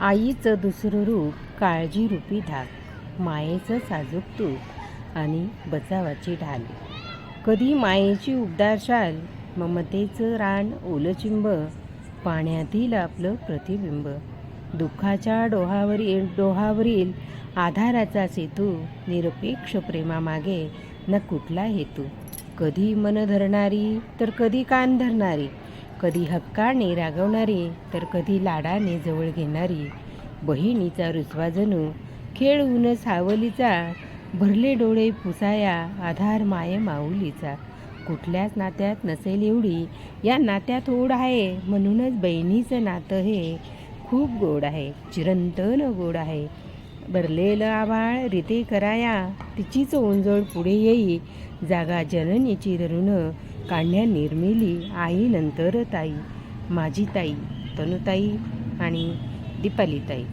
आईचं दुसरं रूप काळजीरूपी धाक मायेचं साजूक तूप आणि बचावाची ढाल. कधी मायेची उबदार शाल ममतेचं रान ओलचिंब पाण्यातील आपलं प्रतिबिंब. दुःखाच्या डोहावरील डोहावरील आधाराचा सेतू निरपेक्ष प्रेमामागे न कुठला हेतू. कधी मन धरणारी तर कधी कान धरणारी कधी हक्काने रागवणारी तर कधी लाडाने जवळ घेणारी. बहिणीचा रुसवा जणू खेळून सावलीचा भरले डोळे पुसाया आधार माय माऊलीचा. कुठल्याच नात्यात नसेल एवढी या नात्यात ओढ आहे म्हणूनच बहिणीचं नातं हे खूप गोड आहे चिरंतन गोड आहे. भरलेलं आभाळ रिते कराया तिचीच ओंजळ पुढे येई जागा जननीची धरून काढण्या निर्मिली आई नंतर ताई माझी ताई तनुताई आणि दीपालीताई.